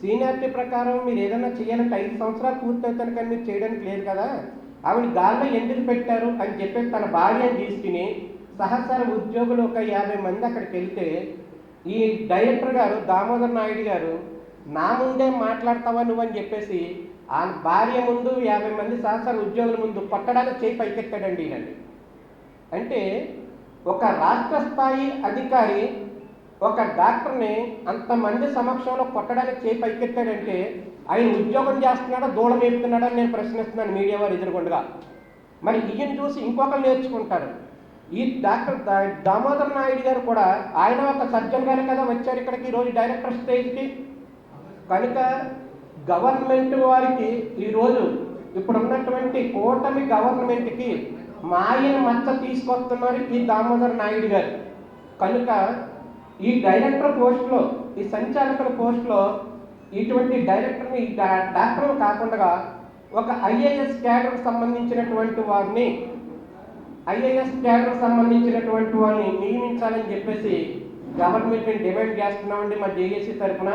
Seniority ప్రకారం మీరు ఏదైనా చేయాలంటే ఐదు సంవత్సరాలు పూర్తవుతాను కానీ మీరు చేయడానికి లేదు కదా. ఆవిడ గాల్లో ఎందుకు పెట్టారు అని చెప్పేసి తన భార్యను తీసుకుని సహసార ఉద్యోగులు ఒక యాభై మంది అక్కడికి వెళ్తే ఈ డైరెక్టర్ గారు దామోదర్ నాయుడు గారు నా ముందే మాట్లాడతావా నువ్వు? అని చెప్పేసి ఆ భార్య ముందు యాభై మంది సహసార ఉద్యోగుల ముందు పట్టడానికి చేయి పైకెత్తాడండి అంటే ఒక రాష్ట్ర స్థాయి అధికారి ఒక డాక్టర్ని అంతమంది సమక్షంలో కొట్టడానికి చేయి పైకెత్తాడంటే ఆయన ఉద్యోగం చేస్తున్నాడా దూడం మేపుతున్నాడా అని నేను ప్రశ్నిస్తున్నాను మీడియా వారు ఎదుర్కొండగా మరి ఈయన చూసి ఇంకొకరు నేర్చుకుంటారు. ఈ డాక్టర్ దామోదర్ నాయుడు గారు కూడా ఆయన ఒక సర్జన్ గారు కదా వచ్చారు ఇక్కడికి ఈరోజు డైరెక్టర్ స్టేజ్కి. కనుక గవర్నమెంట్ వారికి ఈరోజు ఇప్పుడు ఉన్నటువంటి కూటమి గవర్నమెంట్కి మాయన మచ్చ తీసుకొస్తున్నారు ఈ దామోదర్ నాయుడు గారు. కనుక ఈ డైరెక్టర్ పోస్ట్లో ఈ సంచాలకుల పోస్ట్లో ఇటువంటి డైరెక్టర్ని ఈ డాక్టర్ కాకుండా ఒక ఐఏఎస్ క్యాడర్కి సంబంధించినటువంటి వారిని ఐఏఎస్ క్యాడర్ సంబంధించినటువంటి వారిని నియమించాలని చెప్పేసి గవర్నమెంట్ని డిమాండ్ చేస్తున్నామండి మా జేఏసీ తరఫున.